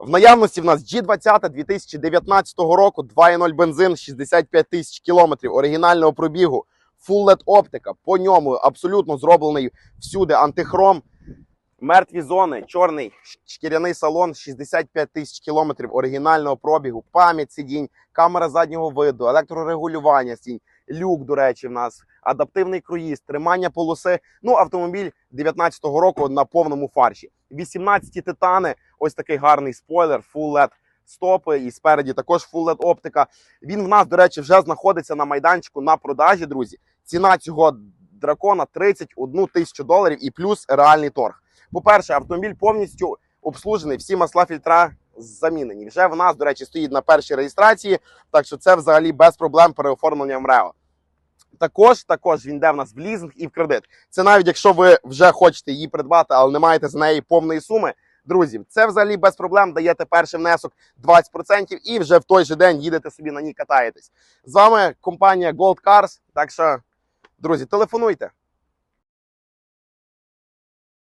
В наявності в нас G20 2019 року, 2.0 бензин, 65 тисяч кілометрів оригінального пробігу, Full LED оптика. По ньому абсолютно зроблений всюди антихром. Мертві зони, чорний шкіряний салон, 65 тисяч кілометрів оригінального пробігу, пам'ять сидінь, камера заднього виду, електрорегулювання сінь, люк, до речі, в нас, адаптивний круїз, тримання полоси. Ну, автомобіль 19-го року на повному фарші. 18 титани, ось такий гарний спойлер, Full LED стопи і спереді також Full LED оптика. Він в нас, до речі, вже знаходиться на майданчику на продажі, друзі. Ціна цього дракона 31 тисячу доларів і плюс реальний торг. По-перше, автомобіль повністю обслужений, всі масла фільтра замінені. Вже в нас, до речі, стоїть на першій реєстрації, так що це взагалі без проблем переоформлення МРЕО. Також, також він йде в нас в лізинг і в кредит. Це навіть якщо ви вже хочете її придбати, але не маєте за неї повної суми. Друзі, це взагалі без проблем. Даєте перший внесок 20% і вже в той же день їдете собі на ній катаєтесь. З вами компанія Gold Cars. Так що, друзі, телефонуйте.